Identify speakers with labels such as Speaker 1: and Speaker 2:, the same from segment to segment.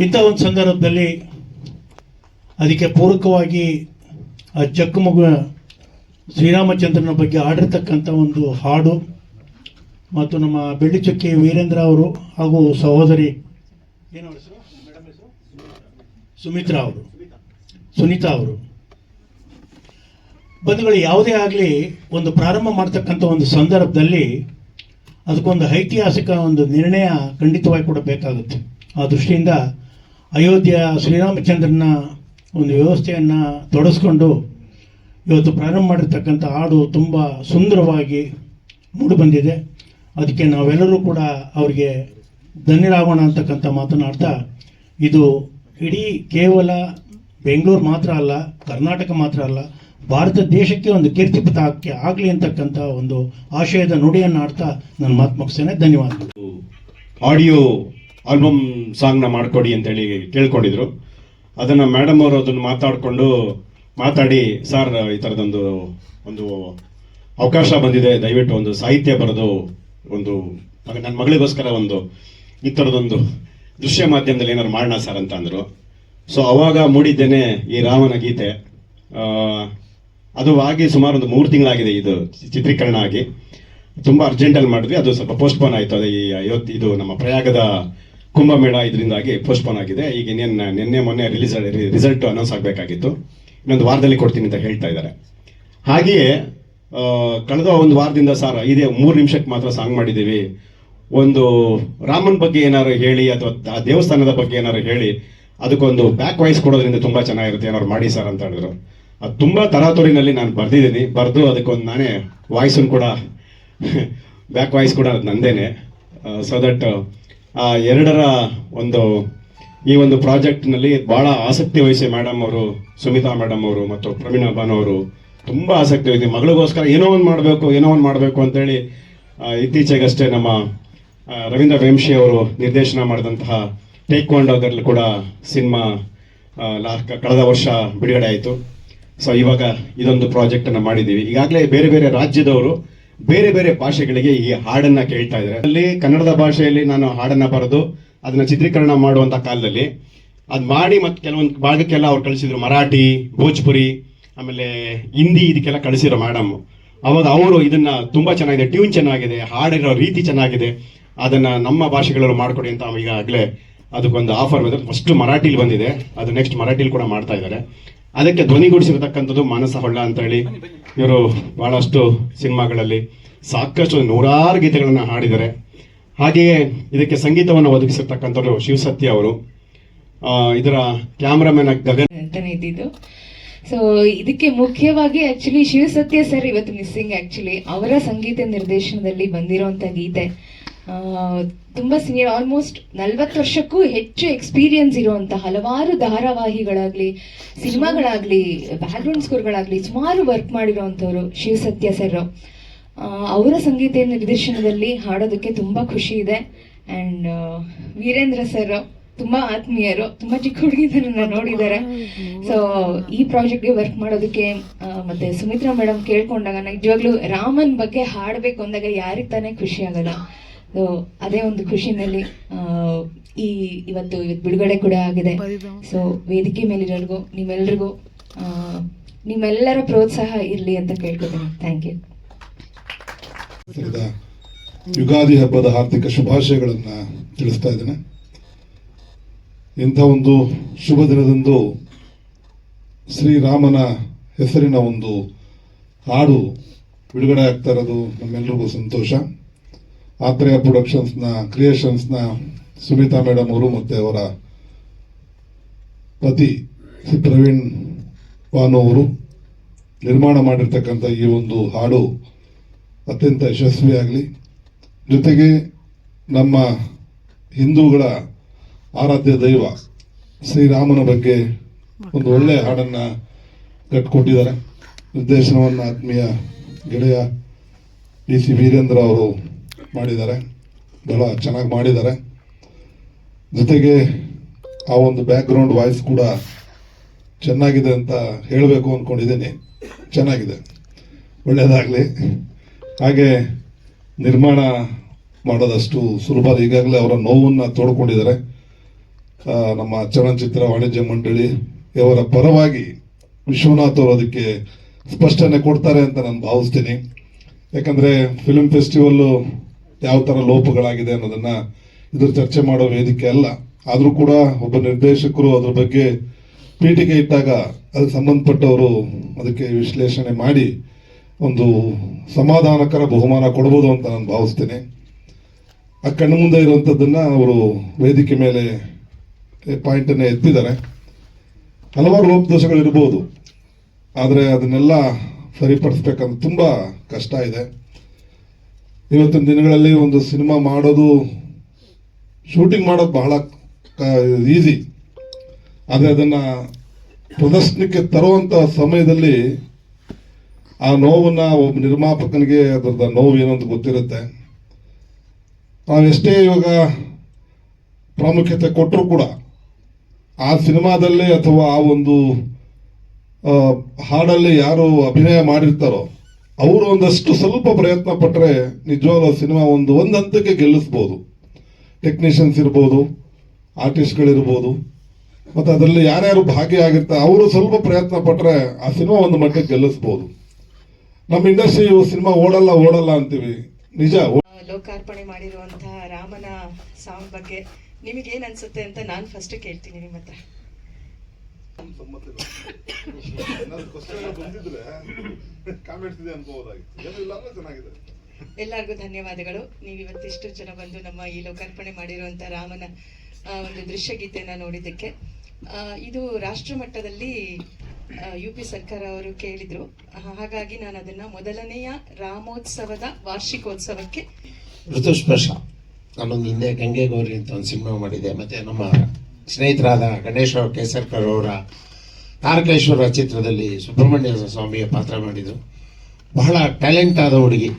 Speaker 1: ಇಂಥ ಒಂದು ಸಂದರ್ಭದಲ್ಲಿ ಅದಕ್ಕೆ ಪೂರಕವಾಗಿ ಆ ಚಕ್ಕು ಶ್ರೀರಾಮಚಂದ್ರನ ಬಗ್ಗೆ ಆಡಿರ್ತಕ್ಕಂಥ ಒಂದು ಹಾಡು ಮತ್ತು ನಮ್ಮ ಬೆಳ್ಳಿಚುಕ್ಕಿ ವೀರೇಂದ್ರ ಅವರು ಹಾಗೂ ಸಹೋದರಿ, ಏನು ಹೆಸರು? ಸುಮಿತ್ರಾ ಅವರು. ಸುನೀತಾ ಅವರು. ಬಂಧುಗಳು, ಯಾವುದೇ ಆಗಲಿ ಒಂದು ಪ್ರಾರಂಭ ಮಾಡ್ತಕ್ಕಂಥ ಒಂದು ಸಂದರ್ಭದಲ್ಲಿ ಅದಕ್ಕೊಂದು ಐತಿಹಾಸಿಕ ಒಂದು ನಿರ್ಣಯ ಖಂಡಿತವಾಗಿ ಕೂಡ ಬೇಕಾಗುತ್ತೆ. ಆ ದೃಷ್ಟಿಯಿಂದ ಅಯೋಧ್ಯೆಯ ಶ್ರೀರಾಮಚಂದ್ರನ ಒಂದು ವ್ಯವಸ್ಥೆಯನ್ನು ತೊಡಸ್ಕೊಂಡು ಇವತ್ತು ಪ್ರಾರಂಭ ಮಾಡಿರ್ತಕ್ಕಂಥ ಹಾಡು ತುಂಬ ಸುಂದರವಾಗಿ ಮೂಡಿಬಂದಿದೆ. ಅದಕ್ಕೆ ನಾವೆಲ್ಲರೂ ಕೂಡ ಅವರಿಗೆ ಧನ್ಯರಾಗೋಣ ಅಂತಕ್ಕಂಥ ಮಾತನಾಡ್ತಾ, ಇದು ಇಡೀ ಕೇವಲ ಬೆಂಗಳೂರು ಮಾತ್ರ ಅಲ್ಲ, ಕರ್ನಾಟಕ ಮಾತ್ರ ಅಲ್ಲ, ಭಾರತ ದೇಶಕ್ಕೆ ಒಂದು ಕೀರ್ತಿಪತಾಕ್ಕೆ ಆಗಲಿ ಅಂತಕ್ಕಂಥ ಒಂದು ಆಶಯದ ನುಡಿಯನ್ನು ಆಡ್ತಾ ನನ್ನ ಮಾತು ಮುಗಿಸ್ತೇನೆ. ಧನ್ಯವಾದಗಳು.
Speaker 2: ಆಡಿಯೋ ಆಲ್ಬಮ್ ಸಾಂಗ್ನ ಮಾಡ್ಕೊಡಿ ಅಂತೇಳಿ ಕೇಳ್ಕೊಂಡಿದ್ರು. ಅದನ್ನ ಮೇಡಮ್ ಅವರು ಅದನ್ನ ಮಾತಾಡಿಕೊಂಡು ಮಾತಾಡಿ, ಸರ್, ಈ ಥರದೊಂದು ಒಂದು ಅವಕಾಶ ಬಂದಿದೆ. ದಯವಿಟ್ಟು ಒಂದು ಸಾಹಿತ್ಯ ಬರೆದು, ಒಂದು ನನ್ನ ಮಗಳಿಗೋಸ್ಕರ ಒಂದು ಈ ಥರದೊಂದು ದೃಶ್ಯ ಮಾಧ್ಯಮದಲ್ಲಿ ಏನಾದ್ರು ಮಾಡೋಣ ಸರ್ ಅಂತ ಅಂದರು. ಸೊ ಅವಾಗ ಮೂಡಿದ್ದೇನೆ ಈ ರಾಮನ ಗೀತೆ. ಅದು ಆಗಿ ಸುಮಾರು ಒಂದು ಮೂರು ತಿಂಗಳಾಗಿದೆ ಇದು ಚಿತ್ರೀಕರಣ ಆಗಿ. ತುಂಬಾ ಅರ್ಜೆಂಟಲ್ಲಿ ಮಾಡಿದ್ವಿ. ಅದು ಸ್ವಲ್ಪ ಪೋಸ್ಟ್ಪೋನ್ ಆಯಿತು. ಅದು ಈ ಅಯೋಧ್ಯೆ ಇದು ನಮ್ಮ ಪ್ರಯಾಗದ ಕುಂಭಮೇಳ ಇದರಿಂದಾಗಿ ಪೋಸ್ಟ್ಪೋನ್ ಆಗಿದೆ. ಈಗ ಇನ್ನೇನು, ನಿನ್ನೆ ಮೊನ್ನೆ ರಿಲೀಸ್ ರಿಸಲ್ಟ್ ಅನೌನ್ಸ್ ಆಗಬೇಕಾಗಿತ್ತು. ಇನ್ನೊಂದು ವಾರದಲ್ಲಿ ಕೊಡ್ತೀನಿ ಅಂತ ಹೇಳ್ತಾ ಇದ್ದಾರೆ. ಹಾಗೆಯೇ ಕಳೆದ ಒಂದು ವಾರದಿಂದ ಸರ್, ಇದೇ ಮೂರು ನಿಮಿಷಕ್ಕೆ ಮಾತ್ರ ಸಾಂಗ್ ಮಾಡಿದ್ದೀವಿ. ಒಂದು ರಾಮನ್ ಬಗ್ಗೆ ಏನಾದ್ರು ಹೇಳಿ ಅಥವಾ ಆ ದೇವಸ್ಥಾನದ ಬಗ್ಗೆ ಏನಾದ್ರು ಹೇಳಿ, ಅದಕ್ಕೊಂದು ಬ್ಯಾಕ್ ವಾಯ್ಸ್ ಕೊಡೋದ್ರಿಂದ ತುಂಬ ಚೆನ್ನಾಗಿರುತ್ತೆ. ಏನಾದ್ರು ಮಾಡಿ ಸರ್ ಅಂತ ಹೇಳಿದ್ರು. ಅದು ತುಂಬ ತರಾತುರಿನಲ್ಲಿ ನಾನು ಬರೆದಿದ್ದೀನಿ. ಬರೆದು ಅದಕ್ಕೊಂದು ನಾನೇ ವಾಯ್ಸನ್ನು ಕೂಡ ಬ್ಯಾಕ್ ವಾಯ್ಸ್ ಕೂಡ ಅದು ನಂದೇನೆ ಸೊ ದಟ್ ಆ ಎರಡರ ಒಂದು, ಈ ಒಂದು ಪ್ರಾಜೆಕ್ಟ್ನಲ್ಲಿ ಬಹಳ ಆಸಕ್ತಿ ವಹಿಸಿ ಮೇಡಮ್ ಅವರು, ಸುಮಿತಾ ಮೇಡಮ್ ಅವರು ಮತ್ತು ಪ್ರವೀಣ್ ಅಬ್ಬಾನ್ ತುಂಬಾ ಆಸಕ್ತಿ ವಹಿಸಿ ಮಗಳಿಗೋಸ್ಕರ ಏನೋ ಒಂದು ಮಾಡಬೇಕು, ಏನೋ ಒಂದು ಮಾಡಬೇಕು ಅಂತೇಳಿ ಇತ್ತೀಚೆಗಷ್ಟೇ ನಮ್ಮ ರವೀಂದ್ರ ವೇಂಶಿ ಅವರು ನಿರ್ದೇಶನ ಮಾಡಿದಂತಹ ಟೇಕ್ವಾಂಡೋದಲ್ಲಿ ಕೂಡ ಸಿನಿಮಾ ಕಳೆದ ವರ್ಷ ಬಿಡುಗಡೆ ಆಯಿತು. ಸೊ ಇವಾಗ ಇದೊಂದು ಪ್ರಾಜೆಕ್ಟನ್ನು ಮಾಡಿದ್ದೀವಿ. ಈಗಾಗಲೇ ಬೇರೆ ಬೇರೆ ರಾಜ್ಯದವರು ಬೇರೆ ಬೇರೆ ಭಾಷೆಗಳಿಗೆ ಈ ಹಾಡನ್ನ ಕೇಳ್ತಾ ಇದ್ದಾರೆ. ಅಲ್ಲಿ ಕನ್ನಡದ ಭಾಷೆಯಲ್ಲಿ ನಾನು ಹಾಡನ್ನ ಬರೆದು ಅದನ್ನ ಚಿತ್ರೀಕರಣ ಮಾಡುವಂತ ಕಾಲದಲ್ಲಿ ಅದ್ ಮಾಡಿ ಮತ್ತೆ ಕೆಲವೊಂದು ಭಾಗಕ್ಕೆಲ್ಲ ಅವ್ರು ಕಳಿಸಿದ್ರು. ಮರಾಠಿ, ಭೋಜ್ಪುರಿ, ಆಮೇಲೆ ಹಿಂದಿ ಇದಕ್ಕೆಲ್ಲ ಕಳಿಸಿರೋ ಮೇಡಮ್ ಅವಾಗ ಅವರು ಇದನ್ನ ತುಂಬಾ ಚೆನ್ನಾಗಿದೆ ಟ್ಯೂನ್ ಚೆನ್ನಾಗಿದೆ, ಹಾಡಿರೋ ರೀತಿ ಚೆನ್ನಾಗಿದೆ. ಅದನ್ನ ನಮ್ಮ ಭಾಷೆಗಳಲ್ಲಿ ಮಾಡ್ಕೊಡಿ ಅಂತ ಈಗಾಗಲೇ ಅದಕ್ಕೊಂದು ಆಫರ್ ಬಂದ್ರೆ ಫಸ್ಟ್ ಮರಾಠಿಲಿ ಬಂದಿದೆ. ಅದು ನೆಕ್ಸ್ಟ್ ಮರಾಠಿಲಿ ಕೂಡ ಮಾಡ್ತಾ ಇದ್ದಾರೆ. ಅದಕ್ಕೆ ಧ್ವನಿಗೂಡಿಸಿರತಕ್ಕಂಥದ್ದು ಮಾನಸ ಹೊಳ್ಳ ಅಂತ ಹೇಳಿ ಇವರು ಬಹಳಷ್ಟು ಸಿನಿಮಾಗಳಲ್ಲಿ ಸಾಕಷ್ಟು ನೂರಾರು ಗೀತೆಗಳನ್ನು ಹಾಡಿದ್ದಾರೆ. ಹಾಗೆಯೇ ಇದಕ್ಕೆ ಸಂಗೀತವನ್ನು ಒದಗಿಸಿರ್ತಕ್ಕಂಥವ್ರು ಶಿವಸತ್ಯ ಅವರು. ಇದರ ಕ್ಯಾಮ್ರಾಮನ್ ಗಗನ್.
Speaker 3: ಅಂತಾನೆ ಇದ್ದಿದ್ದು. ಸೊ ಇದಕ್ಕೆ ಮುಖ್ಯವಾಗಿ ಆಕ್ಚುಲಿ ಶಿವಸತ್ಯ ಸರ್ ಇವತ್ತು ಮಿಸ್ಸಿಂಗ್ ಆಕ್ಚುಲಿ ಅವರ ಸಂಗೀತ ನಿರ್ದೇಶನದಲ್ಲಿ ಬಂದಿರುವಂತ ಗೀತೆ. ತುಂಬಾ ಸೀನಿಯರ್ ಆಲ್ಮೋಸ್ಟ್ ನಲ್ವತ್ತು ವರ್ಷಕ್ಕೂ ಹೆಚ್ಚು ಎಕ್ಸ್ಪೀರಿಯನ್ಸ್ ಇರುವಂತ ಹಲವಾರು ಧಾರಾವಾಹಿಗಳಾಗ್ಲಿ, ಸಿನಿಮಾಗಳಾಗ್ಲಿ ಬ್ಯಾಕ್ಗ್ರೌಂಡ್ ಸ್ಕೋರ್ಗಳಾಗ್ಲಿ ಸುಮಾರು ವರ್ಕ್ ಮಾಡಿರುವಂತವ್ರು ಶಿವಸತ್ಯ ಸರ್ ಅವರ ಸಂಗೀತ ನಿರ್ದೇಶನದಲ್ಲಿ ಹಾಡೋದಕ್ಕೆ ತುಂಬಾ ಖುಷಿ ಇದೆ. ಅಂಡ್ ವೀರೇಂದ್ರ ಸರ್ ತುಂಬಾ ಆತ್ಮೀಯರು, ತುಂಬಾ ಚಿಕ್ಕ ಹುಡುಗಿದನ್ನ ನೋಡಿದ್ದಾರೆ. ಸೊ ಈ ಪ್ರಾಜೆಕ್ಟ್ಗೆ ವರ್ಕ್ ಮಾಡೋದಕ್ಕೆ ಮತ್ತೆ ಸುಮಿತ್ರಾ ಮೇಡಮ್ ಕೇಳ್ಕೊಂಡಾಗ ನಿಜವಾಗ್ಲೂ ರಾಮನ್ ಬಗ್ಗೆ ಹಾಡಬೇಕು ಅಂದಾಗ ಯಾರಿಗೆ ತಾನೇ ಖುಷಿ ಆಗಲ್ಲ. ಅದೇ ಒಂದು ಖುಷಿನಲ್ಲಿ ಈ ಇವತ್ತು ಇವತ್ತು ಬಿಡುಗಡೆ ಕೂಡ ಆಗಿದೆ. ಸೊ ವೇದಿಕೆ ಮೇಲಿರೋರಿಗೂ, ನಿಮ್ಮೆಲ್ರಿಗೂ ನಿಮ್ಮೆಲ್ಲರ ಪ್ರೋತ್ಸಾಹ ಇರಲಿ ಅಂತ ಕೇಳ್ಕೊತೀನಿ. ಥ್ಯಾಂಕ್ ಯು
Speaker 4: ಯುಗಾದಿ ಹಬ್ಬದ ಹಾರ್ದಿಕ ಶುಭಾಶಯಗಳನ್ನ ತಿಳಿಸ್ತಾ ಇದ್ದೇನೆ. ಇಂಥ ಒಂದು ಶುಭ ದಿನದಂದು ಶ್ರೀರಾಮನ ಹೆಸರಿನ ಒಂದು ಹಾಡು ಬಿಡುಗಡೆ ಆಗ್ತಾ ಇರೋದು ನಮ್ಮೆಲ್ಲರಿಗೂ ಸಂತೋಷ. ಆತ್ರೇಯ ಪ್ರೊಡಕ್ಷನ್ಸ್ನ, ಕ್ರಿಯೇಷನ್ಸ್ನ ಸುಮಿತಾ ಮೇಡಮ್ ಅವರು ಮತ್ತು ಅವರ ಪತಿ ಶ್ರೀ ಪ್ರವೀಣ್ ಬಾನು ಅವರು ನಿರ್ಮಾಣ ಮಾಡಿರ್ತಕ್ಕಂಥ ಈ ಒಂದು ಹಾಡು ಅತ್ಯಂತ ಯಶಸ್ವಿಯಾಗಲಿ ಜೊತೆಗೆ ನಮ್ಮ ಹಿಂದೂಗಳ ಆರಾಧ್ಯ ದೈವ ಶ್ರೀರಾಮನ ಬಗ್ಗೆ ಒಂದು ಒಳ್ಳೆಯ ಹಾಡನ್ನು ಕಟ್ಕೊಟ್ಟಿದ್ದಾರೆ. ನಿರ್ದೇಶನವನ್ನು ಆತ್ಮೀಯ ಗೆಳೆಯ ಡಿ ಸಿ ವೀರೇಂದ್ರ ಅವರು ಮಾಡಿದ್ದಾರೆ. ಬಹಳ ಚೆನ್ನಾಗಿ ಮಾಡಿದ್ದಾರೆ. ಜೊತೆಗೆ ಆ ಒಂದು ಬ್ಯಾಕ್ಗ್ರೌಂಡ್ ವಾಯ್ಸ್ ಕೂಡ ಚೆನ್ನಾಗಿದೆ ಅಂತ ಹೇಳಬೇಕು ಅಂದ್ಕೊಂಡಿದ್ದೀನಿ ಚೆನ್ನಾಗಿದೆ. ಒಳ್ಳೆಯದಾಗಲಿ ಹಾಗೆ ನಿರ್ಮಾಣ ಮಾಡೋದಷ್ಟು ಸುಲಭ. ಈಗಾಗಲೇ ಅವರ ನೋವನ್ನು ತೋಡ್ಕೊಂಡಿದ್ದಾರೆ. ನಮ್ಮ ಚಲನಚಿತ್ರ ವಾಣಿಜ್ಯ ಮಂಡಳಿ ಇವರ ಪರವಾಗಿ ವಿಶ್ವನಾಥ್ ಅವರು ಅದಕ್ಕೆ ಸ್ಪಷ್ಟನೆ ಕೊಡ್ತಾರೆ ಅಂತ ನಾನು ಭಾವಿಸ್ತೀನಿ. ಯಾಕಂದರೆ ಫಿಲ್ಮ್ ಫೆಸ್ಟಿವಲ್ ಯಾವ ಥರ ಲೋಪಗಳಾಗಿದೆ ಅನ್ನೋದನ್ನ ಇದ್ರ ಚರ್ಚೆ ಮಾಡೋ ವೇದಿಕೆ ಅಲ್ಲ. ಆದರೂ ಕೂಡ ಒಬ್ಬ ನಿರ್ದೇಶಕರು ಅದ್ರ ಬಗ್ಗೆ ಪೀಠಿಗೆ ಇಟ್ಟಾಗ ಅದಕ್ಕೆ ಸಂಬಂಧಪಟ್ಟವರು ಅದಕ್ಕೆ ವಿಶ್ಲೇಷಣೆ ಮಾಡಿ ಒಂದು ಸಮಾಧಾನಕರ ಬಹುಮಾನ ಕೊಡ್ಬೋದು ಅಂತ ನಾನು ಭಾವಿಸ್ತೇನೆ. ಆ ಕಣ್ಣು ಮುಂದೆ ಇರುವಂಥದ್ದನ್ನು ಅವರು ವೇದಿಕೆ ಮೇಲೆ ಪಾಯಿಂಟನ್ನು ಎತ್ತಿದ್ದಾರೆ. ಹಲವಾರು ಲೋಪದೋಷಗಳಿರ್ಬೋದು ಆದರೆ ಅದನ್ನೆಲ್ಲ ಸರಿಪಡಿಸ್ಬೇಕಂತ ತುಂಬ ಕಷ್ಟ ಇದೆ. ಇವತ್ತಿನ ದಿನಗಳಲ್ಲಿ ಒಂದು ಸಿನಿಮಾ ಮಾಡೋದು, ಶೂಟಿಂಗ್ ಮಾಡೋದು ಬಹಳ ಈಸಿ. ಆದರೆ ಅದನ್ನು ಪ್ರದರ್ಶನಕ್ಕೆ ತರುವಂಥ ಸಮಯದಲ್ಲಿ ಆ ನೋವನ್ನ ಒಬ್ಬ ನಿರ್ಮಾಪಕನಿಗೆ ಅದರದ ನೋವು ಏನು ಅಂತ ಗೊತ್ತಿರುತ್ತೆ. ನಾವೆಷ್ಟೇ ಇವಾಗ ಪ್ರಾಮುಖ್ಯತೆ ಕೊಟ್ಟರು ಕೂಡ ಆ ಸಿನಿಮಾದಲ್ಲಿ ಅಥವಾ ಆ ಒಂದು ಹಾಡಲ್ಲಿ ಯಾರು ಅಭಿನಯ ಮಾಡಿರ್ತಾರೋ ಅವರು ಒಂದಷ್ಟು ಸ್ವಲ್ಪ ಪ್ರಯತ್ನ ಪಟ್ಟರೆ ನಿಜವಾದ ಸಿನಿಮಾ ಒಂದು ಒಂದು ಹಂತಕ್ಕೆ ಗೆಲ್ಲಿಸ್ಬೋದು. ಟೆಕ್ನಿಷಿಯನ್ಸ್ ಇರ್ಬೋದು ಆರ್ಟಿಸ್ಟ್ಗಳಿರ್ಬೋದು ಮತ್ತು ಅದರಲ್ಲಿ ಯಾರ್ಯಾರು ಭಾಗಿಯಾಗಿರ್ತಾರೆ, ಅವರು ಸ್ವಲ್ಪ ಪ್ರಯತ್ನ ಪಟ್ಟರೆ ಆ ಸಿನಿಮಾ ಒಂದು ಮಟ್ಟಕ್ಕೆ ಗೆಲ್ಲಿಸ್ಬೋದು. ನಮ್ಮ ಇಂಡಸ್ಟ್ರಿ ಸಿನಿಮಾ ಓಡಲ್ಲ ಓಡಲ್ಲ ಅಂತೀವಿ. ನಿಜ
Speaker 5: ಲೋಕಾರ್ಪಣೆ ಮಾಡಿರುವಂತಹ ರಾಮನ ಸಾಂಗ್ ಬಗ್ಗೆ ನಿಮಗೇನು ಅನ್ಸುತ್ತೆ ಅಂತ ನಾನು ಫಸ್ಟ್ ಕೇಳ್ತೀನಿ ನಿಮ್ಮ ಹತ್ರ. ಎಲ್ಲರಿಗೂ ಧನ್ಯವಾದಗಳು. ನೀವು ಇವತ್ತಿಷ್ಟು ಜನ ಬಂದು ನಮ್ಮ ಈ ಲೋಕಾರ್ಪಣೆ ಮಾಡಿರುವಂತಹ ರಾಮನ ಒಂದು ದೃಶ್ಯ ಗೀತೆಯನ್ನ ನೋಡಿದ್ದಕ್ಕೆ. ಇದು ರಾಷ್ಟ್ರ ಮಟ್ಟದಲ್ಲಿ ಯು ಪಿ ಸರ್ಕಾರ ಅವರು ಕೇಳಿದ್ರು. ಹಾಗಾಗಿ ನಾನು ಅದನ್ನ ಮೊದಲನೆಯ ರಾಮೋತ್ಸವದ ವಾರ್ಷಿಕೋತ್ಸವಕ್ಕೆ
Speaker 6: ಋತುಸ್ಪರ್ಶ. ನಾನೊಂದು ಹಿಂದೆ ಗಂಗೆ ಗೌರಿ ಅಂತ ಒಂದು ಸಿನಿಮಾ ಮಾಡಿದೆ. ಮತ್ತೆ ನಮ್ಮ ಸ್ನೇಹಿತರಾದ ಗಣೇಶ್ ಕೇಸರ್ಕರ್ ಅವರ ತಾರಕೇಶ್ವರ ಚಿತ್ರದಲ್ಲಿ ಸುಬ್ರಹ್ಮಣ್ಯ ಸ್ವಾಮಿಯ ಪಾತ್ರ ಮಾಡಿದರು. ಬಹಳ ಟ್ಯಾಲೆಂಟ್ ಆದ ಹುಡುಗಿ.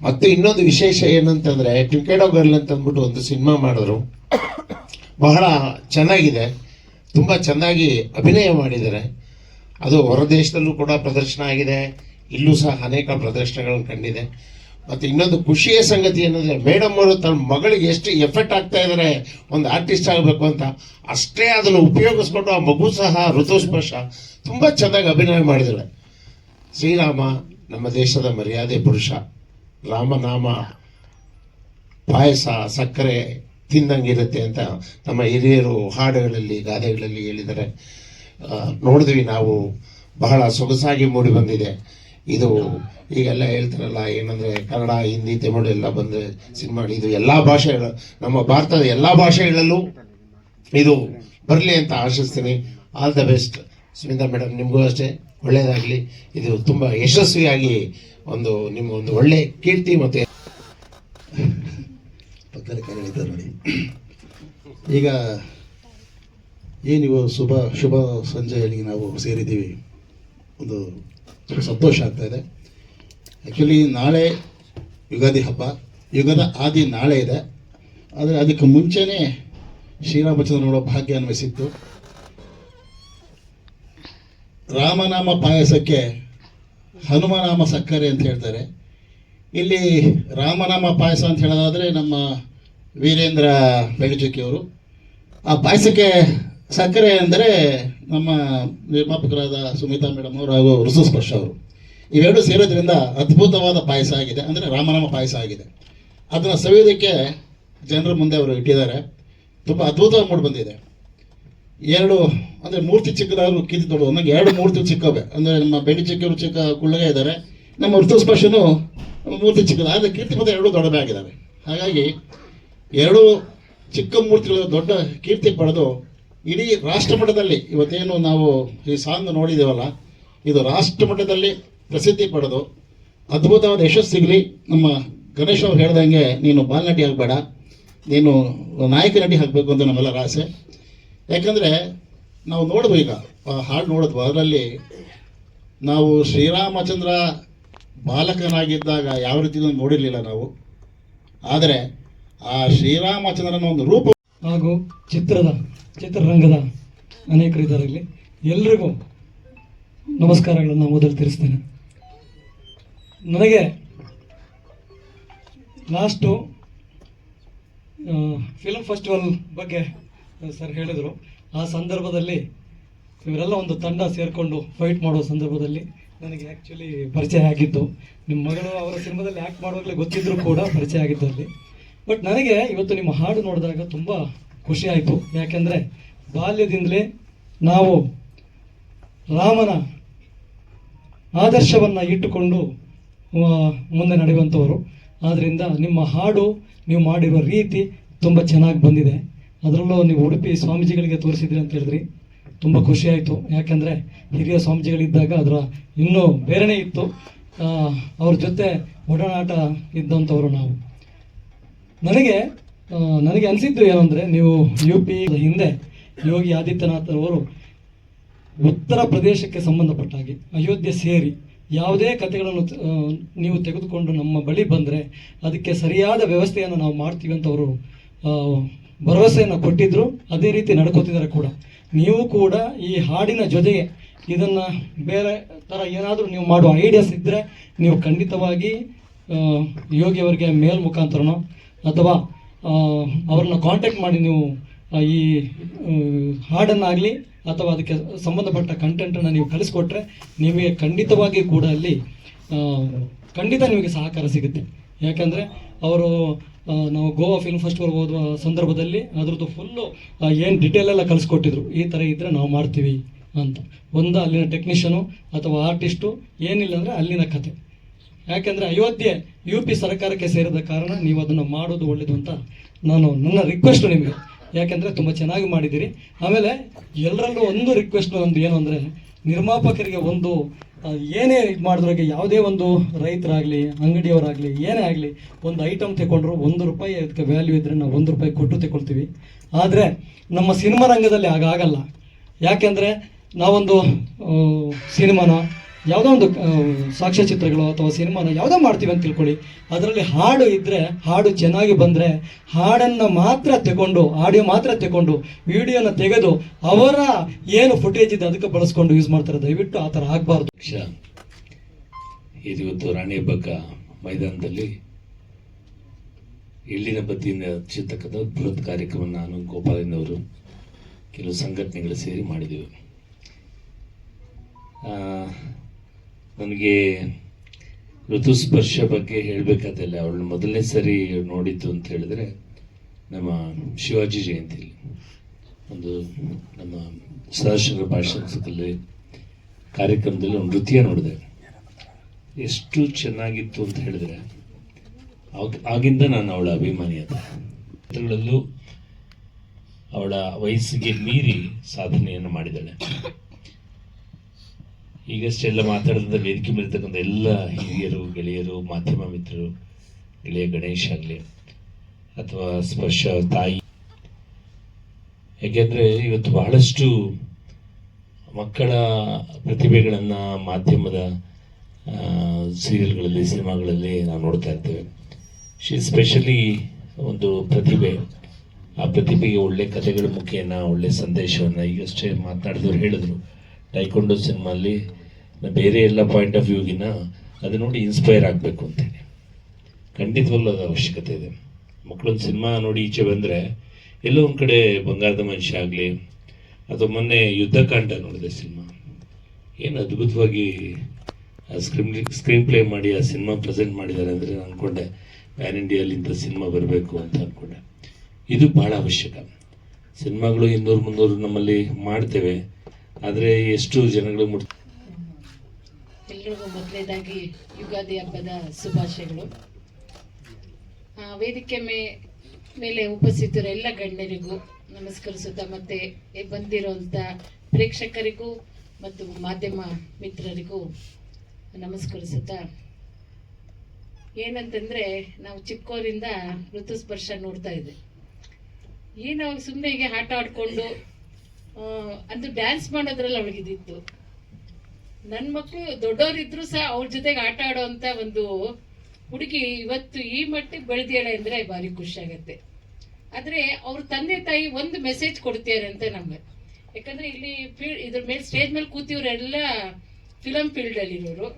Speaker 6: ಮತ್ತು ಇನ್ನೊಂದು ವಿಶೇಷ ಏನಂತಂದ್ರೆ ಆಫ್ ಗರ್ಲ್ ಅಂತ ಅಂದ್ಬಿಟ್ಟು ಒಂದು ಸಿನಿಮಾ ಮಾಡಿದ್ರು. ಬಹಳ ಚೆನ್ನಾಗಿದೆ. ತುಂಬ ಚೆನ್ನಾಗಿ ಅಭಿನಯ ಮಾಡಿದ್ದಾರೆ. ಅದು ಹೊರದೇಶದಲ್ಲೂ ಕೂಡ ಪ್ರದರ್ಶನ ಆಗಿದೆ. ಇಲ್ಲೂ ಸಹ ಅನೇಕ ಪ್ರದರ್ಶನಗಳನ್ನು ಕಂಡಿದೆ. ಮತ್ತು ಇನ್ನೊಂದು ಖುಷಿಯ ಸಂಗತಿ ಏನಂದ್ರೆ ಮೇಡಮ್ ಅವರು ತನ್ನ ಮಗಳಿಗೆ ಎಷ್ಟು ಎಫೆಕ್ಟ್ ಆಗ್ತಾ ಇದ್ದಾರೆ ಒಂದು ಆರ್ಟಿಸ್ಟ್ ಆಗಬೇಕು ಅಂತ, ಅಷ್ಟೇ ಅದನ್ನು ಉಪಯೋಗಿಸ್ಕೊಂಡು ಆ ಮಗು ಸಹ ಋತುಸ್ಪರ್ಶ. ತುಂಬ ಚೆನ್ನಾಗಿ ಅಭಿನಯ ಮಾಡಿದಾಳೆ. ಶ್ರೀರಾಮ, ನಮ್ಮ ದೇಶದ ಮರ್ಯಾದೆ ಪುರುಷ, ರಾಮನಾಮ, ಪಾಯಸ, ಸಕ್ಕರೆ ತಿಂದಂಗಿರುತ್ತೆ ಅಂತ ನಮ್ಮ ಹಿರಿಯರು ಹಾಡುಗಳಲ್ಲಿ, ಗಾದೆಗಳಲ್ಲಿ ಹೇಳಿದ್ದಾರೆ. ನೋಡಿದ್ವಿ ನಾವು, ಬಹಳ ಸೊಗಸಾಗಿ ಮೂಡಿ ಬಂದಿದೆ. ಇದು ಈಗೆಲ್ಲ ಹೇಳ್ತಾರಲ್ಲ, ಏನಂದ್ರೆ ಕನ್ನಡ, ಹಿಂದಿ, ತಮಿಳು ಎಲ್ಲ ಬಂದ್ರೆ ಸಿನಿಮಾ ಇದು ಎಲ್ಲಾ ಭಾಷೆಗಳು ನಮ್ಮ ಭಾರತದ ಎಲ್ಲಾ ಭಾಷೆಗಳಲ್ಲೂ ಇದು ಬರಲಿ ಅಂತ ಆಶಿಸ್ತೀನಿ. All the best Sumita madam, ನಿಮಗೂ ಅಷ್ಟೇ ಒಳ್ಳೆಯದಾಗಲಿ ಇದು ತುಂಬ ಯಶಸ್ವಿಯಾಗಿ ಒಂದು ನಿಮ್ಮ ಒಂದು ಒಳ್ಳೆ ಕೀರ್ತಿ ಮತ್ತು
Speaker 7: ನೋಡಿ. ಈಗ ಏನಿವು ಶುಭ ಶುಭ ಸಂಜೆಯಲ್ಲಿ ನಾವು ಸೇರಿದ್ದೀವಿ. ಒಂದು ಸಂತೋಷ ಆಗ್ತಾ ಇದೆ. ಆ್ಯಕ್ಚುಲಿ ನಾಳೆ ಯುಗಾದಿ ಹಬ್ಬ. ಯುಗದ ಆದಿ ನಾಳೆ ಇದೆ. ಆದರೆ ಅದಕ್ಕೆ ಮುಂಚೆನೇ ಶ್ರೀರಾಮಚಂದ್ರ ನೋಡೋ ಭಾಗ್ಯ ಅನ್ವಯಿಸಿತ್ತು. ರಾಮನಾಮ ಪಾಯಸಕ್ಕೆ ಹನುಮನಾಮ ಸಕ್ಕರೆ ಅಂತ ಹೇಳ್ತಾರೆ. ಇಲ್ಲಿ ರಾಮನಾಮ ಪಾಯಸ ಅಂತ ಹೇಳೋದಾದರೆ ನಮ್ಮ ವೀರೇಂದ್ರ ಬೆಳಚುಕಿಯವರು ಆ ಪಾಯಸಕ್ಕೆ ಸಕ್ಕರೆ ಅಂದರೆ ನಮ್ಮ ನಿರ್ಮಾಪಕರಾದ ಸುಮಿತಾ ಮೇಡಮ್ ಅವರು ಹಾಗೂ ಋತುಸ್ಪರ್ಶ ಅವರು. ಇವೆರಡು ಸೇರೋದ್ರಿಂದ ಅದ್ಭುತವಾದ ಪಾಯಸ ಆಗಿದೆ. ಅಂದರೆ ರಾಮನಾಮ ಪಾಯಸ ಆಗಿದೆ. ಅದನ್ನು ಸವಿಯೋದಕ್ಕೆ ಜನರ ಮುಂದೆ ಅವರು ಇಟ್ಟಿದ್ದಾರೆ. ತುಂಬ ಅದ್ಭುತವಾಗಿ ಮೂಡ್ ಬಂದಿದೆ. ಎರಡು, ಅಂದರೆ ಮೂರ್ತಿ ಚಿಕ್ಕದಾದ್ರು ಕೀರ್ತಿ ದೊಡ್ಡದು. ನನಗೆ ಎರಡು ಮೂರ್ತಿ ಚಿಕ್ಕವೆ. ಅಂದರೆ ನಮ್ಮ ಬೆಣ್ಣಿ ಚಿಕ್ಕವರು ಚಿಕ್ಕ ಕುಳ್ಳಗೆ ಇದ್ದಾರೆ. ನಮ್ಮ ಋತುಸ್ಪರ್ಶನು ಮೂರ್ತಿ ಚಿಕ್ಕದ. ಆದರೆ ಕೀರ್ತಿ ಮತ್ತೆ ಎರಡು ದೊಡ್ಡವೇ ಆಗಿದ್ದಾವೆ. ಹಾಗಾಗಿ ಎರಡು ಚಿಕ್ಕ ಮೂರ್ತಿಗಳು ದೊಡ್ಡ ಕೀರ್ತಿ ಪಡೆದು ಇಡೀ ರಾಷ್ಟ್ರಮಟ್ಟದಲ್ಲಿ ಇವತ್ತೇನು ನಾವು ಈ ಸಾಂಗ್ ನೋಡಿದ್ದೇವಲ್ಲ ಇದು ರಾಷ್ಟ್ರ ಮಟ್ಟದಲ್ಲಿ ಪ್ರಸಿದ್ಧಿ ಪಡೆದು ಅದ್ಭುತವಾದ ಯಶಸ್ಸು ಸಿಗಲಿ ನಮ್ಮ ಗಣೇಶ್ ಅವ್ರು ಹೇಳ್ದಂಗೆ ನೀನು ಬಾಲ್ನಟಿ ಆಗಬೇಡ, ನೀನು ನಾಯಕ ನಟಿ ಆಗಬೇಕು ಅಂತ ನಮ್ಮೆಲ್ಲರ ಆಸೆ. ಯಾಕಂದರೆ ನಾವು ನೋಡಿದ್ವು ಈಗ ಹಾಡು ನೋಡಿದ್ವು ಅದರಲ್ಲಿ ನಾವು ಶ್ರೀರಾಮಚಂದ್ರ ಬಾಲಕನಾಗಿದ್ದಾಗ ಯಾವ ರೀತಿ ನೋಡಿರಲಿಲ್ಲ ನಾವು. ಆದರೆ ಆ ಶ್ರೀರಾಮಚಂದ್ರನ ಒಂದು ರೂಪ
Speaker 8: ಹಾಗೂ ಚಿತ್ರದ, ಚಿತ್ರರಂಗದ ಅನೇಕರು ಇದ್ದಾರೆ ಇಲ್ಲಿ. ಎಲ್ರಿಗೂ ನಮಸ್ಕಾರಗಳನ್ನು ಮೊದಲು ತಿಳಿಸ್ತೇನೆ. ನನಗೆ ಲಾಸ್ಟು ಫಿಲ್ಮ್ ಫೆಸ್ಟಿವಲ್ ಬಗ್ಗೆ ಸರ್ ಹೇಳಿದರು. ಆ ಸಂದರ್ಭದಲ್ಲಿ ಇವರೆಲ್ಲ ಒಂದು ತಂಡ ಸೇರಿಕೊಂಡು ಫೈಟ್ ಮಾಡೋ ಸಂದರ್ಭದಲ್ಲಿ ನನಗೆ ಆ್ಯಕ್ಚುಲಿ ಪರಿಚಯ ಆಗಿದ್ದು. ನಿಮ್ಮ ಮಗಳು ಅವರ ಸಿನಿಮಾದಲ್ಲಿ ಆ್ಯಕ್ಟ್ ಮಾಡುವಾಗಲೇ ಗೊತ್ತಿದ್ದರೂ ಕೂಡ ಪರಿಚಯ ಆಗಿದ್ದು ಅಲ್ಲಿ. ಬಟ್ ನನಗೆ ಇವತ್ತು ನಿಮ್ಮ ಹಾಡು ನೋಡಿದಾಗ ತುಂಬ ಖುಷಿ ಆಯಿತು. ಯಾಕೆಂದರೆ ಬಾಲ್ಯದಿಂದಲೇ ನಾವು ರಾಮನ ಆದರ್ಶವನ್ನು ಇಟ್ಟುಕೊಂಡು ಮುಂದೆ ನಡೆಯುವಂಥವರು. ಆದ್ದರಿಂದ ನಿಮ್ಮ ಹಾಡು ನೀವು ಮಾಡಿರುವ ರೀತಿ ತುಂಬ ಚೆನ್ನಾಗಿ ಬಂದಿದೆ. ಅದರಲ್ಲೂ ನೀವು ಉಡುಪಿ ಸ್ವಾಮೀಜಿಗಳಿಗೆ ತೋರಿಸಿದ್ರಿ ಅಂತ ಹೇಳಿದ್ರಿ. ತುಂಬ ಖುಷಿಯಾಯಿತು ಯಾಕೆಂದರೆ ಹಿರಿಯ ಸ್ವಾಮೀಜಿಗಳಿದ್ದಾಗ ಅದರ ಇನ್ನೂ ಬೇರೆನೇ ಇತ್ತು. ಅವ್ರ ಜೊತೆ ಒಡನಾಟ ಇದ್ದಂಥವರು ನಾವು. ನನಗೆ ನನಗೆ ಅನಿಸಿದ್ದು ಏನಂದರೆ ನೀವು ಯು ಪಿ ಹಿಂದೆ ಯೋಗಿ ಆದಿತ್ಯನಾಥ್ ಅವರು ಉತ್ತರ ಪ್ರದೇಶಕ್ಕೆ ಸಂಬಂಧಪಟ್ಟಾಗಿ ಅಯೋಧ್ಯೆ ಸೇರಿ ಯಾವುದೇ ಕಥೆಗಳನ್ನು ನೀವು ತೆಗೆದುಕೊಂಡು ನಮ್ಮ ಬಳಿ ಬಂದರೆ ಅದಕ್ಕೆ ಸರಿಯಾದ ವ್ಯವಸ್ಥೆಯನ್ನು ನಾವು ಮಾಡ್ತೀವಿ ಅಂತ ಅವರು ಭರವಸೆಯನ್ನು ಕೊಟ್ಟಿದ್ದರು ಅದೇ ರೀತಿ ನಡ್ಕೋತಿದ್ದಾರೆ ಕೂಡ. ನೀವು ಕೂಡ ಈ ಹಾಡಿನ ಜೊತೆಗೆ ಇದನ್ನು ಬೇರೆ ಥರ ಏನಾದರೂ ನೀವು ಮಾಡುವ ಐಡಿಯಾಸ್ ಇದ್ದರೆ ನೀವು ಖಂಡಿತವಾಗಿ ಯೋಗಿಯವರಿಗೆ ಮೇಲ್ ಮುಖಾಂತರನೋ ಅಥವಾ ಅವ್ರನ್ನ ಕಾಂಟ್ಯಾಕ್ಟ್ ಮಾಡಿ ನೀವು ಈ ಹಾಡನ್ನಾಗಲಿ ಅಥವಾ ಅದಕ್ಕೆ ಸಂಬಂಧಪಟ್ಟ ಕಂಟೆಂಟನ್ನು ನೀವು ಕಳಿಸ್ಕೊಟ್ರೆ ನಿಮಗೆ ಖಂಡಿತವಾಗಿ ಕೂಡ ಅಲ್ಲಿ ಖಂಡಿತ ನಿಮಗೆ ಸಹಕಾರ ಸಿಗುತ್ತೆ. ಯಾಕಂದರೆ ಅವರು ನಾವು ಗೋವಾ ಫಿಲ್ಮ್ ಫೆಸ್ಟಿವಲ್ ಹೋದ ಸಂದರ್ಭದಲ್ಲಿ ಅದ್ರದ್ದು ಫುಲ್ಲು ಏನು ಡಿಟೇಲ್ ಎಲ್ಲ ಕಳಿಸ್ಕೊಟ್ಟಿದ್ರು ಈ ಥರ ಇದ್ದರೆ ನಾವು ಮಾಡ್ತೀವಿ ಅಂತ. ಒಂದು ಅಲ್ಲಿನ ಟೆಕ್ನಿಷಿಯನು ಅಥವಾ ಆರ್ಟಿಸ್ಟು ಏನಿಲ್ಲ ಅಂದರೆ ಅಲ್ಲಿನ ಕತೆ. ಯಾಕೆಂದರೆ ಅಯೋಧ್ಯೆ ಯು ಪಿ ಸರ್ಕಾರಕ್ಕೆ ಸೇರಿದ ಕಾರಣ ನೀವು ಅದನ್ನು ಮಾಡೋದು ಒಳ್ಳೆಯದು ಅಂತ ನಾನು, ನನ್ನ ರಿಕ್ವೆಸ್ಟ್ ನಿಮಗೆ. ಯಾಕೆಂದರೆ ತುಂಬ ಚೆನ್ನಾಗಿ ಮಾಡಿದ್ದೀರಿ. ಆಮೇಲೆ ಎಲ್ಲರಲ್ಲೂ ಒಂದು ರಿಕ್ವೆಸ್ಟ್ ಒಂದು ಏನು ಅಂದರೆ, ನಿರ್ಮಾಪಕರಿಗೆ ಒಂದು ಏನೇ ಇದು ಮಾಡಿದ್ರಾಗೆ ಯಾವುದೇ ಒಂದು ರೈತರಾಗಲಿ, ಅಂಗಡಿಯವರಾಗಲಿ, ಏನೇ ಆಗಲಿ, ಒಂದು ಐಟಮ್ ತಗೊಂಡ್ರು ಒಂದು ರೂಪಾಯಿ ಅದಕ್ಕೆ ವ್ಯಾಲ್ಯೂ ಇದ್ದರೆ ನಾವು ಒಂದು ರೂಪಾಯಿ ಕೊಟ್ಟು ತಗೊಳ್ತೀವಿ. ಆದರೆ ನಮ್ಮ ಸಿನಿಮಾ ರಂಗದಲ್ಲಿ ಹಾಗಾಗಲ್ಲ. ಯಾಕೆಂದರೆ ನಾವೊಂದು ಸಿನಿಮಾನ ಯಾವುದೋ ಒಂದು ಸಾಕ್ಷ್ಯ ಸಾಕ್ಷ್ಯಚಿತ್ರಗಳು ಅಥವಾ ಸಿನಿಮಾನ ಯಾವುದೋ ಮಾಡ್ತೀವಿ ಅಂತ ತಿಳ್ಕೊಳ್ಳಿ. ಅದರಲ್ಲಿ ಹಾಡು ಇದ್ದರೆ ಹಾಡು ಚೆನ್ನಾಗಿ ಬಂದರೆ, ಹಾಡನ್ನು ಮಾತ್ರ ತಗೊಂಡು ಆಡಿಯೋ ಮಾತ್ರ ತಗೊಂಡು ವಿಡಿಯೋನ ತೆಗೆದು ಅವರ ಏನು ಫುಟೇಜ್ ಇದೆ ಅದಕ್ಕೆ ಬಳಸ್ಕೊಂಡು ಯೂಸ್ ಮಾಡ್ತಾರೆ. ದಯವಿಟ್ಟು ಆ ಥರ ಆಗಬಾರ್ದು.
Speaker 9: ಇದಿವತ್ತು ಇವತ್ತು ಬಗ್ಗ ಮೈದಾನದಲ್ಲಿ ಎಳ್ಳಿನ ಬತ್ತಿಯಿಂದ ಹಚ್ಚಿರ್ತಕ್ಕಂಥ ಬೃಹತ್ ಕಾರ್ಯಕ್ರಮ ನಾನು ಗೋಪಾಲಿನವರು ಕೆಲವು ಸಂಘಟನೆಗಳು ಸೇರಿ ಮಾಡಿದೆವು. ನನಗೆ ಋತುಸ್ಪರ್ಶ ಬಗ್ಗೆ ಹೇಳಬೇಕಾದಲ್ಲ, ಅವಳನ್ನ ಮೊದಲನೇ ಸರಿ ನೋಡಿದ್ದು ಅಂತ ಹೇಳಿದ್ರೆ ನಮ್ಮ ಶಿವಾಜಿ ಜಯಂತಿಲಿ ಒಂದು ನಮ್ಮ ಸದಾಶಿವ ಭಾಷಣದಲ್ಲಿ ಕಾರ್ಯಕ್ರಮದಲ್ಲಿ ಒಂದು ನೃತ್ಯ ನೋಡಿದೆ. ಎಷ್ಟು ಚೆನ್ನಾಗಿತ್ತು ಅಂತ ಹೇಳಿದ್ರೆ, ಆಗ, ಆಗಿಂದ ನಾನು ಅವಳ ಅಭಿಮಾನಿ ಅಂತಗಳಲ್ಲೂ ಅವಳ ವಯಸ್ಸಿಗೆ ಮೀರಿ ಸಾಧನೆಯನ್ನು ಮಾಡಿದ್ದಾಳೆ. ಈಗಷ್ಟೆಲ್ಲ ಮಾತಾಡಿದ ವೇದಿಕೆ ಮೇಲಿರ್ತಕ್ಕಂಥ ಎಲ್ಲ ಹಿರಿಯರು, ಗೆಳೆಯರು, ಮಾಧ್ಯಮ ಮಿತ್ರರು, ಗೆಳೆಯ ಗಣೇಶ್ ಆಗಲಿ ಅಥವಾ ಸ್ಪರ್ಶ ತಾಯಿ. ಯಾಕೆಂದರೆ ಇವತ್ತು ಬಹಳಷ್ಟು ಮಕ್ಕಳ ಪ್ರತಿಭೆಗಳನ್ನು ಮಾಧ್ಯಮದ ಸೀರಿಯಲ್ಗಳಲ್ಲಿ, ಸಿನಿಮಾಗಳಲ್ಲಿ ನಾವು ನೋಡ್ತಾ ಇರ್ತೇವೆ. ಶಿ, ಸ್ಪೆಷಲಿ ಒಂದು ಪ್ರತಿಭೆ. ಆ ಪ್ರತಿಭೆಗೆ ಒಳ್ಳೆ ಕಥೆಗಳ ಮುಖೇನ ಒಳ್ಳೆ ಸಂದೇಶವನ್ನು ಈಗಷ್ಟೇ ಮಾತನಾಡಿದವರು ಹೇಳಿದ್ರು. ಟೈಕೊಂಡೋ ಸಿನಿಮಾಲಿ ಬೇರೆ ಎಲ್ಲ ಪಾಯಿಂಟ್ ಆಫ್ ವ್ಯೂಗಿನ ಅದು ನೋಡಿ ಇನ್ಸ್ಪೈರ್ ಆಗಬೇಕು ಅಂತೇನೆ ಖಂಡಿತವಲ್ಲೂ ಅದು ಅವಶ್ಯಕತೆ ಇದೆ. ಮಕ್ಕಳೊಂದು ಸಿನಿಮಾ ನೋಡಿ ಈಚೆ ಬಂದರೆ ಎಲ್ಲೋ ಒಂದು ಕಡೆ ಬಂಗಾರದ ಮನುಷ್ಯ ಆಗಲಿ, ಅಥವಾ ಮೊನ್ನೆ ಯುದ್ಧಕಾಂಡ ನೋಡಿದೆ ಸಿನಿಮಾ. ಏನು ಅದ್ಭುತವಾಗಿ ಸ್ಕ್ರೀನ್ ಸ್ಕ್ರೀನ್ ಪ್ಲೇ ಮಾಡಿ ಆ ಸಿನಿಮಾ ಪ್ರೆಸೆಂಟ್ ಮಾಡಿದ್ದಾರೆ ಅಂದರೆ ನಾನು ಅಂದ್ಕೊಂಡೆ ಪ್ಯಾನ್ ಇಂಡಿಯಲ್ಲಿ ಇಂಥ ಸಿನಿಮಾ ಬರಬೇಕು ಅಂತ ಅಂದ್ಕೊಂಡೆ ಇದು ಭಾಳ ಅವಶ್ಯಕ. ಸಿನಿಮಾಗಳು ಇನ್ನೂರು ಮುನ್ನೂರು ನಮ್ಮಲ್ಲಿ ಮಾಡ್ತೇವೆ. ಆದರೆ ಎಷ್ಟು ಜನಗಳು ಮುಟ್
Speaker 10: ಎಲ್ರಿಗೂ ಮೊದಲನೇದಾಗಿ ಯುಗಾದಿ ಹಬ್ಬದ ಶುಭಾಶಯಗಳು. ವೇದಿಕೆ ಮೇ ಮೇಲೆ ಉಪಸ್ಥಿತರ ಎಲ್ಲ ಗಣ್ಯರಿಗೂ ನಮಸ್ಕರಿಸುತ್ತಾ ಮತ್ತೆ ಬಂದಿರುವಂತ ಪ್ರೇಕ್ಷಕರಿಗೂ ಮತ್ತು ಮಾಧ್ಯಮ ಮಿತ್ರರಿಗೂ ನಮಸ್ಕರಿಸುತ್ತಾ. ಏನಂತಂದ್ರೆ, ನಾವು ಚಿಕ್ಕೋರಿಂದ ಋತುಸ್ಪರ್ಶ ನೋಡ್ತಾ ಇದ್ದೆ ಏನೋ ಸುಮ್ಮನೆ ಹೀಗೆ ಆಟ ಆಡ್ಕೊಂಡು ಆ, ಅದು ಡ್ಯಾನ್ಸ್ ಮಾಡೋದ್ರಲ್ಲಿ ಅವಳಿಗಿದ್ದಿತ್ತು ನನ್ನ ಮಕ್ಕಳು ದೊಡ್ಡವರಿದ್ರು ಸಹ ಅವ್ರ ಜೊತೆಗೆ ಆಟ ಆಡೋಂಥ ಒಂದು ಹುಡುಗಿ ಇವತ್ತು ಈ ಮಟ್ಟಿಗೆ ಬೆಳೆದಿಯಾಳೆ ಅಂದ್ರೆ ಭಾರಿ ಖುಷಿ ಆಗತ್ತೆ. ಆದ್ರೆ ಅವ್ರ ತಂದೆ ತಾಯಿ ಒಂದು ಮೆಸೇಜ್ ಕೊಡ್ತಿದ್ದಾರೆ ಅಂತ ನಮ್ಗೆ ಯಾಕಂದ್ರೆ ಇಲ್ಲಿ ಫೀಲ್ಡ್ ಇದ್ರ ಮೇಲೆ ಸ್ಟೇಜ್ ಮೇಲೆ ಕೂತಿವರೆಲ್ಲ ಫಿಲಂ ಫೀಲ್ಡ್ ಅಲ್ಲಿ ಇರೋರು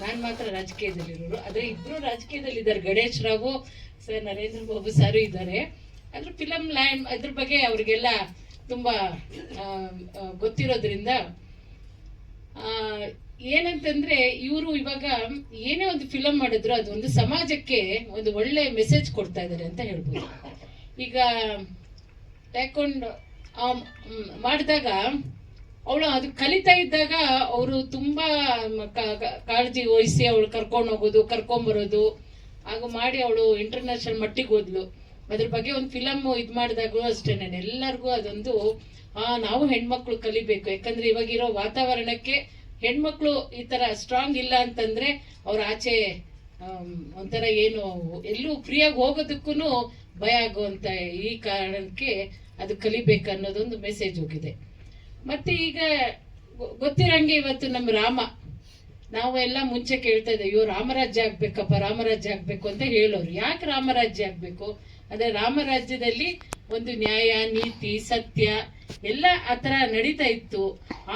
Speaker 10: ನಾನ್ ಮಾತ್ರ ರಾಜಕೀಯದಲ್ಲಿರೋರು. ಆದ್ರೆ ಇಬ್ರು ರಾಜಕೀಯದಲ್ಲಿ ಇದ್ದಾರೆ ಗಣೇಶ್ ರಾವು ಸರ್ ನರೇಂದ್ರ ಬಾಬು ಸಾರು ಇದ್ದಾರೆ. ಆದ್ರೆ ಫಿಲಂ ಲ್ಯಾಂಡ್ ಅದ್ರ ಬಗ್ಗೆ ಅವ್ರಿಗೆಲ್ಲ ತುಂಬ ಗೊತ್ತಿರೋದ್ರಿಂದ ಏನಂತಂದ್ರೆ ಇವರು ಇವಾಗ ಏನೇ ಒಂದು ಫಿಲಮ್ ಮಾಡಿದ್ರು ಅದು ಒಂದು ಸಮಾಜಕ್ಕೆ ಒಂದು ಒಳ್ಳೆ ಮೆಸೇಜ್ ಕೊಡ್ತಾ ಇದ್ದಾರೆ ಅಂತ ಹೇಳ್ಬೋದು. ಈಗ ಟ್ಯಾಕೊಂಡು ಮಾಡಿದಾಗ ಅವಳು ಅದು ಕಲಿತಾ ಇದ್ದಾಗ ಅವರು ತುಂಬಾ ಕಾಳಜಿ ವಹಿಸಿ ಅವಳು ಕರ್ಕೊಂಡು ಹೋಗೋದು ಕರ್ಕೊಂಬರೋದು ಹಾಗೂ ಮಾಡಿ ಅವಳು ಇಂಟರ್ನ್ಯಾಷನಲ್ ಮಟ್ಟಿಗೆ ಹೋದ್ಲು. ಅದ್ರ ಬಗ್ಗೆ ಒಂದು ಫಿಲಮ್ ಇದು ಮಾಡಿದಾಗಲೂ ಅಷ್ಟೇ ನಾನು ಎಲ್ಲರಿಗೂ ಅದೊಂದು, ಆ, ನಾವು ಹೆಣ್ಮಕ್ಳು ಕಲಿಬೇಕು. ಯಾಕಂದ್ರೆ ಇವಾಗಿರೋ ವಾತಾವರಣಕ್ಕೆ ಹೆಣ್ಮಕ್ಳು ಈ ತರ ಸ್ಟ್ರಾಂಗ್ ಇಲ್ಲ ಅಂತಂದ್ರೆ ಅವ್ರ ಆಚೆ ಒಂಥರ ಏನು, ಎಲ್ಲೂ ಫ್ರೀಯಾಗಿ ಹೋಗೋದಕ್ಕೂ ಭಯ ಆಗುವಂತ ಈ ಕಾರಣಕ್ಕೆ ಅದು ಕಲಿಬೇಕು ಅನ್ನೋದೊಂದು ಮೆಸೇಜ್ ಹೋಗಿದೆ. ಮತ್ತೆ ಈಗ ಗೊತ್ತಿರಂಗೆ ಇವತ್ತು ನಮ್ಮ ರಾಮ, ನಾವು ಎಲ್ಲ ಮುಂಚೆ ಕೇಳ್ತಾ ಇದ್ದೇವೆ ಅಯ್ಯೋ, ರಾಮರಾಜ್ಯ ಆಗ್ಬೇಕಪ್ಪ, ರಾಮರಾಜ್ಯ ಆಗ್ಬೇಕು ಅಂತ ಹೇಳೋರು. ಯಾಕೆ ರಾಮರಾಜ್ಯ ಆಗ್ಬೇಕು? ಅಂದ್ರೆ ರಾಮರಾಜ್ಯದಲ್ಲಿ ಒಂದು ನ್ಯಾಯ, ನೀತಿ, ಸತ್ಯ ಎಲ್ಲ ಆ ಥರ ನಡೀತಾ ಇತ್ತು.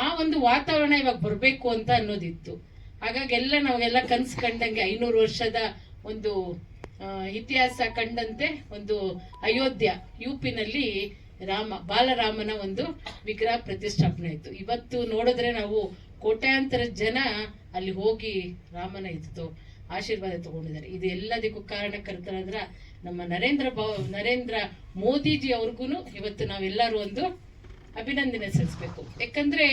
Speaker 10: ಆ ಒಂದು ವಾತಾವರಣ ಇವಾಗ ಬರಬೇಕು ಅಂತ ಅನ್ನೋದಿತ್ತು. ಹಾಗಾಗಿ ಎಲ್ಲ ನಾವೆಲ್ಲ ಕನ್ಸು ಕಂಡಂಗೆ ಐನೂರು ವರ್ಷದ ಒಂದು ಇತಿಹಾಸ ಕಂಡಂತೆ ಒಂದು ಅಯೋಧ್ಯ ಯು ಪಿನಲ್ಲಿ ರಾಮ, ಬಾಲರಾಮನ ಒಂದು ವಿಗ್ರಹ ಪ್ರತಿಷ್ಠಾಪನೆ ಆಯ್ತು. ಇವತ್ತು ನೋಡಿದ್ರೆ ನಾವು ಕೋಟ್ಯಾಂತರ ಜನ ಅಲ್ಲಿ ಹೋಗಿ ರಾಮನ ಇತ್ತು ಆಶೀರ್ವಾದ ತಗೊಂಡಿದ್ದಾರೆ. ಇದು ಎಲ್ಲದಕ್ಕೂ ಕಾರಣಕರ್ತರಾದ್ರ ನಮ್ಮ ನರೇಂದ್ರ ಬ ನರೇಂದ್ರ ಮೋದಿಜಿ ಅವ್ರಿಗೂ ಇವತ್ತು ನಾವೆಲ್ಲರೂ ಒಂದು ಅಭಿನಂದನೆ ಸಲ್ಲಿಸ್ಬೇಕು. ಯಾಕಂದ್ರೆ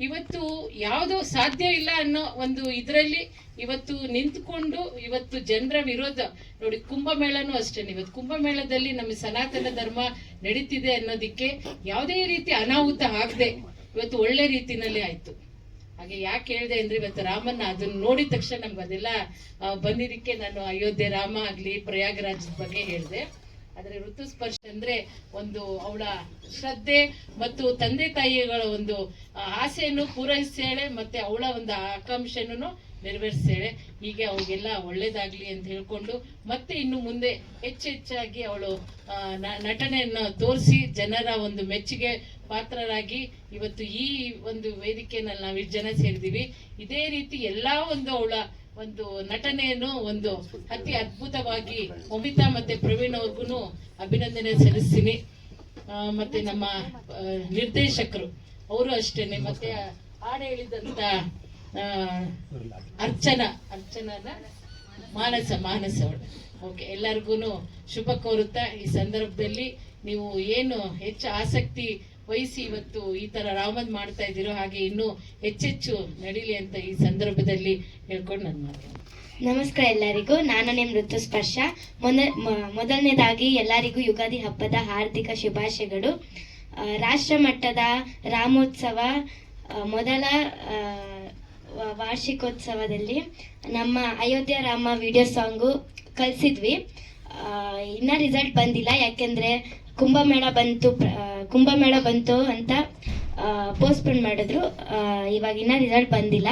Speaker 10: ಇವತ್ತು ಯಾವುದೋ ಸಾಧ್ಯ ಇಲ್ಲ ಅನ್ನೋ ಒಂದು ಇದರಲ್ಲಿ ಇವತ್ತು ನಿಂತ್ಕೊಂಡು ಇವತ್ತು ಜನರ ವಿರೋಧ. ನೋಡಿ, ಕುಂಭಮೇಳನೂ ಅಷ್ಟೇ ಇವತ್ತು ಕುಂಭಮೇಳದಲ್ಲಿ ನಮ್ಮ ಸನಾತನ ಧರ್ಮ ನಡೀತಿದೆ ಅನ್ನೋದಕ್ಕೆ ಯಾವುದೇ ರೀತಿ ಅನಾಹುತ ಆಗದೆ ಇವತ್ತು ಒಳ್ಳೆ ರೀತಿನಲ್ಲಿ ಆಯ್ತು. ಹಾಗೆ ಯಾಕೆ ಹೇಳಿದೆ ಅಂದ್ರೆ ಇವತ್ತು ರಾಮನ್ನ ಅದನ್ನ ನೋಡಿದ ತಕ್ಷಣ ನಮ್ಗೆ ಅದೆಲ್ಲ ಬಂದಿದ್ದಕ್ಕೆ ನಾನು ಅಯೋಧ್ಯೆ ರಾಮ ಆಗ್ಲಿ, ಪ್ರಯಾಗರಾಜದ ಬಗ್ಗೆ ಹೇಳಿದೆ. ಆದರೆ ಋತುಸ್ಪರ್ಶ ಅಂದ್ರೆ ಒಂದು ಅವಳ ಶ್ರದ್ಧೆ ಮತ್ತು ತಂದೆ ತಾಯಿಗಳ ಒಂದು ಆಸೆಯನ್ನು ಪೂರೈಸ್ತಾಳೆ ಮತ್ತೆ ಅವಳ ಒಂದು ಆಕಾಂಕ್ಷೆಯನ್ನು ನೆರವೇರಿಸ್ತಾಳೆ ಹೀಗೆ ಅವಳಿಗೆಲ್ಲ ಒಳ್ಳೇದಾಗ್ಲಿ ಅಂತ ಹೇಳ್ಕೊಂಡು ಮತ್ತೆ ಇನ್ನು ಮುಂದೆ ಹೆಚ್ಚು ಹೆಚ್ಚಾಗಿ ಅವಳು ನಟನೆಯನ್ನು ತೋರಿಸಿ ಜನರ ಒಂದು ಮೆಚ್ಚುಗೆ ಪಾತ್ರರಾಗಿ ಇವತ್ತು ಈ ಒಂದು ವೇದಿಕೆಯಲ್ಲಿ ನಾವು ಜನ ಸೇರಿದೀವಿ ಇದೇ ರೀತಿ ಎಲ್ಲಾ ಒಂದು ಅವಳ ಒಂದು ನಟನೆಯನ್ನು ಒಂದು ಅತಿ ಅದ್ಭುತವಾಗಿ ಮಮಿತಾ ಮತ್ತೆ ಪ್ರವೀಣ್ ಅವ್ರಿಗೂ ಅಭಿನಂದನೆ ಸಲ್ಲಿಸ್ತೀನಿ. ಮತ್ತೆ ನಮ್ಮ ನಿರ್ದೇಶಕರು, ಅವರು ಅಷ್ಟೇನೆ. ಮತ್ತೆ ಹಾಡು ಹೇಳಿದಂತ ಅರ್ಚನಾ, ಅರ್ಚನಾನ ಮಾನಸ ಮಾನಸ ಓಕೆ ಎಲ್ಲರಿಗೂ ಶುಭ ಕೋರುತ್ತಾ, ಈ ಸಂದರ್ಭದಲ್ಲಿ ನೀವು ಏನು ಹೆಚ್ಚು ಆಸಕ್ತಿ ವಹಿಸಿ ಇವತ್ತು ಈ ತರ ರಾಮನ್ ಮಾಡ್ತಾ ಇದ್ದೀರೋ ಹಾಗೆ ಇನ್ನೂ ಹೆಚ್ಚೆಚ್ಚು ನಡೀಲಿ ಅಂತ ಈ ಸಂದರ್ಭದಲ್ಲಿ ಹೇಳ್ಕೊಂಡು ನಾನು ಮಾತು
Speaker 11: ನಮಸ್ಕಾರ ಎಲ್ಲರಿಗೂ. ನಾನು ನಿಮ್ಮ ಋತುಸ್ಪರ್ಶ. ಮೊದ, ಮ- ಮೊದಲನೇದಾಗಿ ಎಲ್ಲರಿಗೂ ಯುಗಾದಿ ಹಬ್ಬದ ಹಾರ್ದಿಕ ಶುಭಾಶಯಗಳು. ರಾಷ್ಟ್ರ ಮಟ್ಟದ ರಾಮೋತ್ಸವ ಮೊದಲ ವಾರ್ಷಿಕೋತ್ಸವದಲ್ಲಿ ನಮ್ಮ ಅಯೋಧ್ಯ ರಾಮ ವಿಡಿಯೋ ಸಾಂಗು ಕಲಿಸಿದ್ವಿ. ಇನ್ನ ರಿಸಲ್ಟ್ ಬಂದಿಲ್ಲ, ಯಾಕೆಂದ್ರೆ ಕುಂಭಮೇಳ ಬಂತು ಕುಂಭಮೇಳ ಬಂತು ಅಂತ ಪೋಸ್ಟ್ಪೋನ್ ಮಾಡಿದ್ರು. ಇವಾಗ ಇನ್ನ ರಿಸಲ್ಟ್ ಬಂದಿಲ್ಲ.